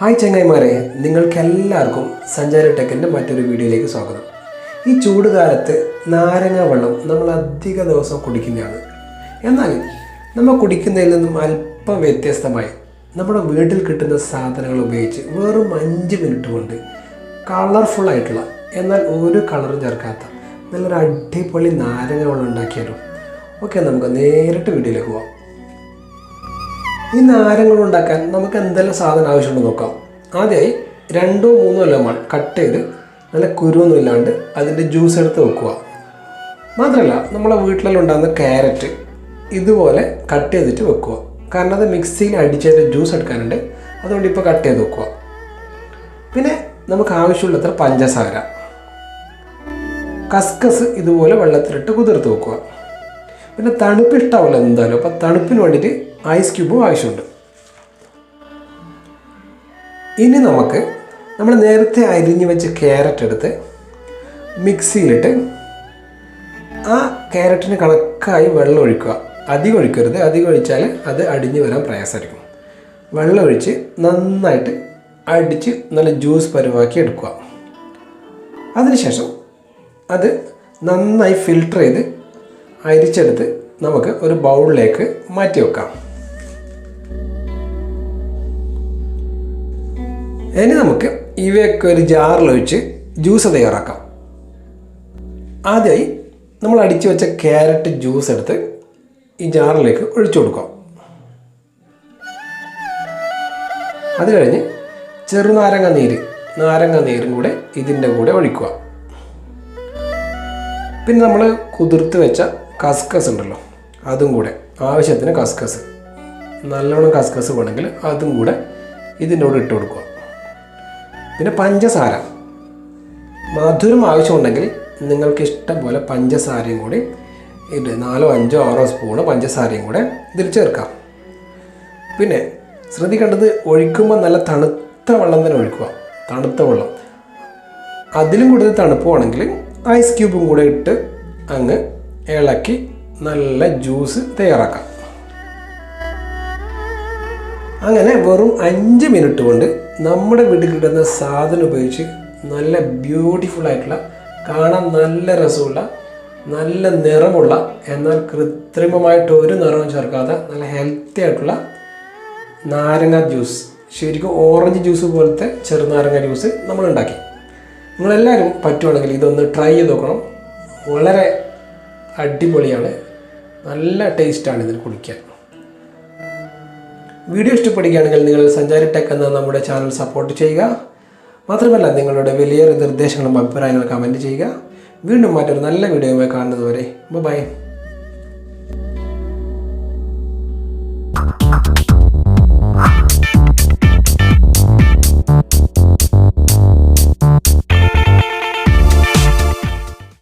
Hi ചങ്ങായിമാരെ നിങ്ങൾക്കെല്ലാവർക്കും സഞ്ചാര ടെക്കിന്റെ മറ്റൊരു വീഡിയോയിലേക്ക് സ്വാഗതം. ഈ ചൂട് കാലത്ത് നാരങ്ങ വെള്ളം നമ്മൾ അധിക ദിവസം കുടിക്കുന്നതാണ് എന്നാൽ നമ്മൾ കുടിക്കുന്നതിൽ നിന്നും അല്പം വ്യത്യസ്തമായി നമ്മുടെ വീട്ടിൽ കിട്ടുന്ന സാധനങ്ങൾ ഉപയോഗിച്ച് വെറും അഞ്ച് മിനിറ്റ് കൊണ്ട് കളർഫുൾ ആയിട്ടുള്ള എന്നാൽ ഒരു കളറും ചേർക്കാത്ത നല്ലൊരു അടിപൊളി നാരങ്ങ വെള്ളം ഉണ്ടാക്കിയാലും? ഓക്കെ നമുക്ക് നേരിട്ട് വീഡിയോയിലേക്ക് പോവാം. ഈ നാരങ്ങൾ ഉണ്ടാക്കാൻ നമുക്ക് എന്തെല്ലാം സാധനം ആവശ്യമുണ്ടെന്ന് നോക്കാം. ആദ്യമായി രണ്ടോ മൂന്നോ ലെമൺ കട്ട് ചെയ്ത് നല്ല കുരുവൊന്നും ഇല്ലാണ്ട് അതിന്റെ ജ്യൂസ് എടുത്ത് വെക്കുക. മാത്രമല്ല നമ്മളെ വീട്ടിലെല്ലാം ഉണ്ടാകുന്ന ക്യാരറ്റ് ഇതുപോലെ കട്ട് ചെയ്തിട്ട് വെക്കുക. കാരണം അത് മിക്സിയിൽ അടിച്ചതിന്റെ ജ്യൂസ് എടുക്കാനുണ്ട്. അതുകൊണ്ട് ഇപ്പോൾ കട്ട് ചെയ്ത് വെക്കുക. പിന്നെ നമുക്ക് ആവശ്യമുള്ളത്ര പഞ്ചസാര. കസ്കസ് ഇതുപോലെ വെള്ളത്തിലിട്ട് കുതിർത്ത് വെക്കുക. പിന്നെ തണുപ്പ് ഇഷ്ടാവില്ല എന്തായാലും അപ്പോൾ തണുപ്പിന് വേണ്ടിയിട്ട് ഐസ് ക്യൂബും ആവശ്യമുണ്ട്. ഇനി നമുക്ക് നമ്മൾ നേരത്തെ അരിഞ്ഞു വെച്ച ക്യാരറ്റ് എടുത്ത് മിക്സിയിലിട്ട് ആ ക്യാരറ്റിന് കണക്കായി വെള്ളം ഒഴിക്കുക. അധികം ഒഴിക്കരുത്. അധികം ഒഴിച്ചാൽ അത് അടിഞ്ഞു വരാൻ പ്രയാസമായിരിക്കും. വെള്ളം ഒഴിച്ച് നന്നായിട്ട് അടിച്ച് നല്ല ജ്യൂസ് പരുവാക്കി എടുക്കുക. അതിനുശേഷം അത് നന്നായി ഫിൽട്ടർ ചെയ്ത് അരിച്ചെടുത്ത് നമുക്ക് ഒരു ബൗളിലേക്ക് മാറ്റി വെക്കാം. ഇനി നമുക്ക് ഇവയൊക്കെ ഒരു ജാറിൽ ഒഴിച്ച് ജ്യൂസ് തയ്യാറാക്കാം. ആദ്യമായി നമ്മൾ അടിച്ചു വെച്ച ക്യാരറ്റ് ജ്യൂസ് എടുത്ത് ഈ ജാറിലേക്ക് ഒഴിച്ചു കൊടുക്കാം. അത് കഴിഞ്ഞ് ചെറുനാരങ്ങ നീര് നാരങ്ങ നീരും കൂടെ ഇതിന്റെ കൂടെ ഒഴിക്കുക. പിന്നെ നമ്മൾ കുതിർത്ത് വെച്ച കസ്കസ് ഉണ്ടല്ലോ അതും കൂടെ ആവശ്യത്തിന് കസ്കസ്. നല്ലോണം കസ്കസ് വേണമെങ്കിൽ അതും കൂടെ ഇതിന്റെ കൂടെ ഇട്ട് കൊടുക്കുക. പിന്നെ പഞ്ചസാര. മധുരം ആവശ്യമുണ്ടെങ്കിൽ നിങ്ങൾക്ക് ഇഷ്ടം പോലെ പഞ്ചസാരയും കൂടി ഇത് നാലോ അഞ്ചോ ആറോ സ്പൂണ് പഞ്ചസാരയും കൂടെ ഇതിൽ ചേർക്കാം. പിന്നെ ശ്രദ്ധിക്കേണ്ടത് ഒഴിക്കുമ്പോൾ നല്ല തണുത്ത വെള്ളം തന്നെ ഒഴിക്കുക. തണുത്ത വെള്ളം. അതിലും കൂടുതൽ തണുപ്പുവാണെങ്കിൽ ഐസ് ക്യൂബും കൂടെ ഇട്ട് അങ്ങ് ഇളക്കി നല്ല ജ്യൂസ് തയ്യാറാക്കാം. അങ്ങനെ വെറും അഞ്ച് മിനിറ്റ് കൊണ്ട് നമ്മുടെ വീട്ടിൽ കിട്ടുന്ന സാധനം ഉപയോഗിച്ച് നല്ല ബ്യൂട്ടിഫുൾ ആയിട്ടുള്ള കാണാൻ നല്ല രസമുള്ള നല്ല നിറമുള്ള എന്നാൽ കൃത്രിമമായിട്ട് ഒരു നിറവും ചേർക്കാതെ നല്ല ഹെൽത്തി ആയിട്ടുള്ള നാരങ്ങ ജ്യൂസ് ശരിക്കും ഓറഞ്ച് ജ്യൂസ് പോലത്തെ ചെറുനാരങ്ങ ജ്യൂസ് നമ്മൾ ഉണ്ടാക്കി. നിങ്ങളെല്ലാവരും പറ്റുവാണെങ്കിൽ ഇതൊന്ന് ട്രൈ ചെയ്ത് നോക്കണം. വളരെ അടിപൊളിയാണ്. നല്ല ടേസ്റ്റാണ് ഇതിൽ കുടിക്കാൻ. വീഡിയോ ഇഷ്ടപ്പെടുകയാണെങ്കിൽ നിങ്ങൾ സഞ്ചാരി ടെക് എന്ന നമ്മുടെ ചാനൽ സപ്പോർട്ട് ചെയ്യുക. മാത്രമല്ല നിങ്ങളുടെ വലിയ നിർദ്ദേശങ്ങളും അഭിപ്രായങ്ങളും കമന്റ് ചെയ്യുക. വീണ്ടും മറ്റൊരു നല്ല വീഡിയോയുമായി കാണുന്നതുവരെ ബൈ ബൈ